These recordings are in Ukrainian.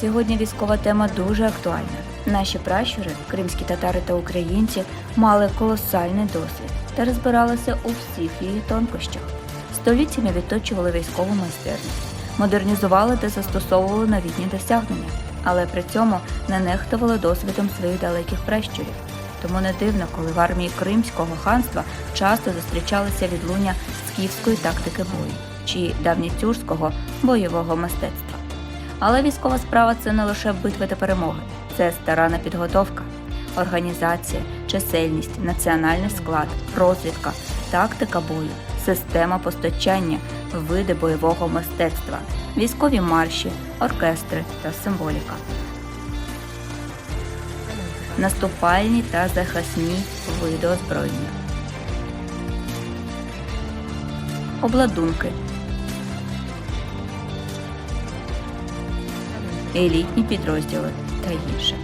Сьогодні військова тема дуже актуальна. Наші пращури, кримські татари та українці, мали колосальний досвід та розбиралися у всіх її тонкощах. Століттями відточували військову майстерність, модернізували та застосовували новітні досягнення, але при цьому не нехтували досвідом своїх далеких пращурів. Тому не дивно, коли в армії Кримського ханства часто зустрічалися відлуння скіфської тактики бою чи давньотюрського бойового мистецтва. Але військова справа це не лише битви та перемоги, це старанна підготовка, організація, чисельність, національний склад, розвідка, тактика бою, система постачання, види бойового мистецтва, військові марші, оркестри та символіка. Наступальні та захисні види озброєння. Обладунки. Елітні підрозділи та інше.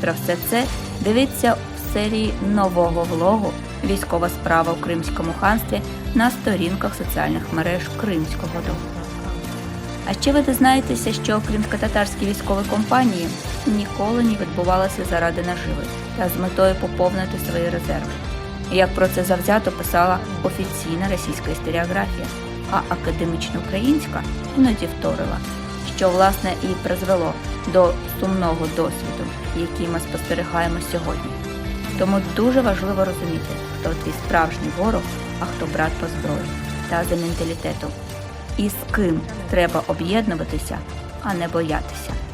Про все це дивіться в серії нового влогу Військова справа у Кримському ханстві на сторінках соціальних мереж Кримського дому. А ще ви дізнаєтеся, що кримсько-татарські військові компанії ніколи не відбувалися заради наживи та з метою поповнити свої резерви. Як про це завзято писала офіційна російська історіографія, а академічна українська іноді вторила, що власне і призвело до сумного досвіду, який ми спостерігаємо сьогодні. Тому дуже важливо розуміти, хто твій справжній ворог, а хто брат по зброї та за менталітетом. І з ким треба об'єднуватися, а не боятися.